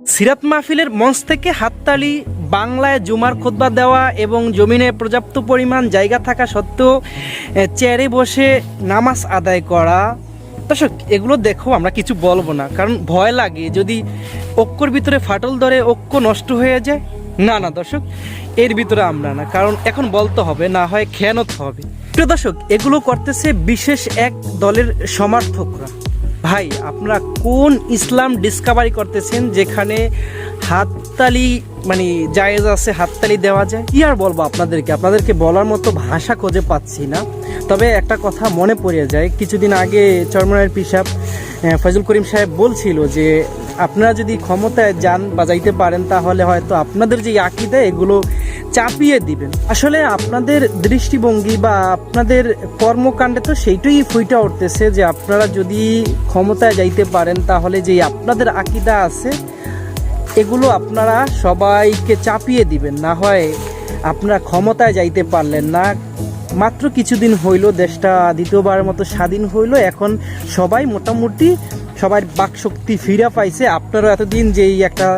সিরাত মাহফিলের মঞ্চ থেকে হাততালি, বাংলায় জুমার খোদবা দেওয়া এবং জমিনে পর্যাপ্ত পরিমাণ জায়গা থাকা সত্ত্বেও চেয়ারে বসে নামাজ আদায় করা। দর্শক, এগুলো দেখো, আমরা কিছু বলব না, কারণ ভয় লাগে। যদি ঐক্যর ভিতরে ফাটল ধরে ঐক্য নষ্ট হয়ে যায়, না না, দর্শক, এর ভিতরে আমরা না, কারণ এখন বলতে হবে, না হয় খেয়ানত হবে। প্রিয় দর্শক, এগুলো করতেছে বিশেষ এক দলের সমর্থকরা। ভাই, আপনারা কোন ইসলাম ডিসকাভারি করতেছেন যেখানে হাততালি মানে জায়েজ আছে, হাততালি দেওয়া যায়? কি আর বলব আপনাদেরকে? আপনাদেরকে বলার মতো ভাষা খুঁজে পাচ্ছি না। তবে একটা কথা মনে পড়ে যায়, কিছুদিন আগে চরমনের পিসাব ফজল করিম সাহেব বলছিল যে, আপনারা যদি ক্ষমতায় যান বা যাইতে পারেন, তাহলে হয়তো আপনাদের যে আকিদা, এগুলো চাপিয়ে দিবেন। আসলে আপনাদের দৃষ্টিভঙ্গি বা আপনাদের কর্মকাণ্ডে তো সেইটাই ফুইটা উঠতেছে যে আপনারা যদি ক্ষমতায় যাইতে পারেন, তাহলে যে আপনাদের আকিদা আছে, এগুলো আপনারা সবাইকে চাপিয়ে দিবেন। না হয় আপনারা ক্ষমতায় যাইতে পারলেন না। মাত্র কিছুদিন হইল, দেশটা দ্বিতীয়বারের মতো স্বাধীন হইল। এখন সবাই মোটামুটি সবার বাকশক্তি ফিরে পাইছে। আপনারা এতদিন যেই একটা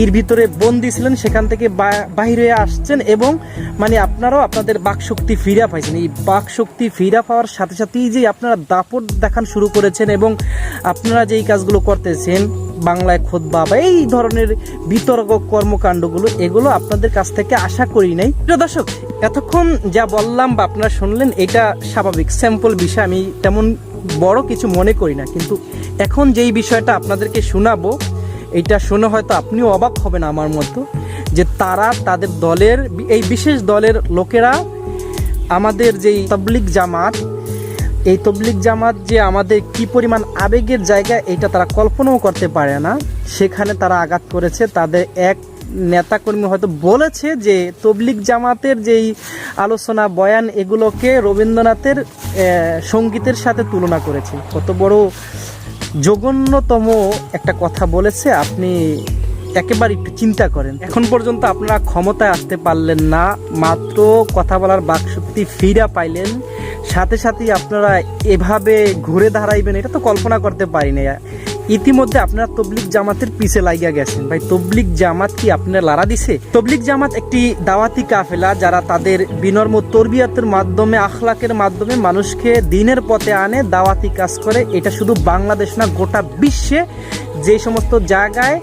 ইর ভিতরে বন্দি ছিলেন, সেখান থেকে বাহির হয়ে আসছেন এবং মানে আপনারাও আপনাদের বাকশক্তি ফিরে পাইছেন। এই বাকশক্তি ফিরে পাওয়ার সাথে সাথেই যে আপনারা দাপট দেখান শুরু করেছেন এবং আপনারা যেই কাজগুলো করতেছেন, বাংলায় খোদ বা এই ধরনের বিতর্ক কর্মকাণ্ডগুলো, এগুলো আপনাদের কাছ থেকে আশা করি নাই। দর্শক, এতক্ষণ যা বললাম বা আপনারা শুনলেন, এটা স্বাভাবিক। স্যাম্পল বিষয়, আমি তেমন বড় কিছু মনে করি না, কিন্তু এখন যেই বিষয়টা আপনাদেরকে শোনাবো, এটা শুনে হয়তো আপনিও অবাক হবেন আমার মতো যে তারা তাদের দলের, এই বিশেষ দলের লোকেরা আমাদের যেই তবলিক জামাত, এই তবলিক জামাত যে আমাদের কি পরিমাণ আবেগের জায়গা, এটা তারা কল্পনাও করতে পারে না। সেখানে তারা আঘাত করেছে, তাদের এক নেতাকর্মী হয়তো বলেছে যে তবলিক জামাতের যেই আলোচনা, বয়ান, এগুলোকে রবীন্দ্রনাথের সঙ্গীতের সাথে তুলনা করেছে। কত বড় জঘন্যতম একটা কথা বলেছে, আপনি একেবারে একটু চিন্তা করেন। এখন পর্যন্ত আপনারা ক্ষমতায় আসতে পারলেন না, মাত্র কথা বলার বাকশক্তি ফিরা পাইলেন। সাথে সাথেই আপনারা এভাবে ঘুরে দাঁড়াইবেন, এটা তো কল্পনা করতে পারি না ইতিমধ্যে আপনারা তবলিক জামাতের পিছে লাগিয়া গেছেন। ভাই তবলিক জামাত কি আপনার লারা দিছে? তবলিক জামাত একটি দাওয়াতি কাফেলা যারা তাদের বিনর্ম তরবিয়াতের মাধ্যমে, আখলাকের মাধ্যমে মানুষকে দিনের পথে আনে, দাওয়াতি কাজ করে। এটা শুধু বাংলাদেশ না, গোটা বিশ্বে যে সমস্ত জায়গায়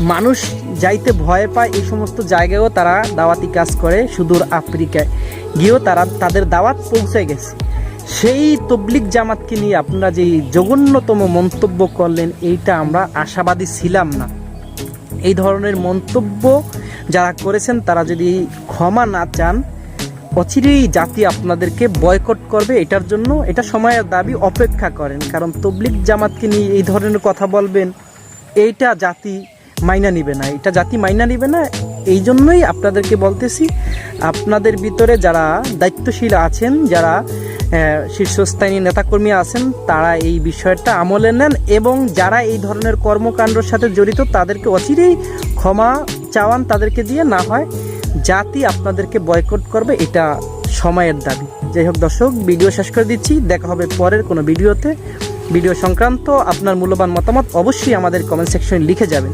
মানুষ যাইতে ভয় পায়, এই সমস্ত জায়গায়ও তারা দাওয়াতি কাজ করে, সুদূর আফ্রিকায়। গিয়েও তারা তাদের দাওয়াত পৌঁছে গেছে। সেই তবলিক জামাতকে নিয়ে আপনারা যে জঘন্যতম মন্তব্য করলেন, এইটা আমরা আশাবাদী ছিলাম না। এই ধরনের মন্তব্য যারা করেছেন, তারা যদি ক্ষমা না চান, অচিরেই জাতি আপনাদেরকে বয়কট করবে, এটার জন্য এটা সময়ের দাবি অপেক্ষা করেন। কারণ তবলিক জামাতকে নিয়ে এই ধরনের কথা বলবেন, এইটা জাতি মাইনা নিবে না। এটা জাতি মাইনা নিবে না, এই জন্যই আপনাদেরকে বলতেছি, আপনাদের ভিতরে যারা দায়িত্বশীল আছেন, যারা শীর্ষস্থানীয় নেতাকর্মী আছেন, তারা এই বিষয়টা আমলে নেন এবং যারা এই ধরনের কর্মকাণ্ডের সাথে জড়িত, তাদেরকে অচিরেই ক্ষমা চাওয়ান তাদেরকে দিয়ে, না হয় জাতি আপনাদেরকে বয়কট করবে, এটা সময়ের দাবি। যাই হোক দর্শক, ভিডিও শেষ করে দিচ্ছি, দেখা হবে পরের কোনো ভিডিওতে। ভিডিও সংক্রান্ত আপনার মূল্যবান মতামত অবশ্যই আমাদের কমেন্ট সেকশনে লিখে যাবেন।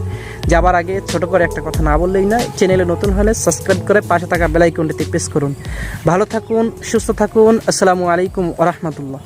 যাবার আগে ছোট করে একটা কথা না বললেই না চ্যানেলে নতুন হলে সাবস্ক্রাইব করে পাশে থাকা বেলাইকনটিতে প্রেস করুন। ভালো থাকুন, সুস্থ থাকুন, আসসালামু আলাইকুম ওরহমতুল্লাহ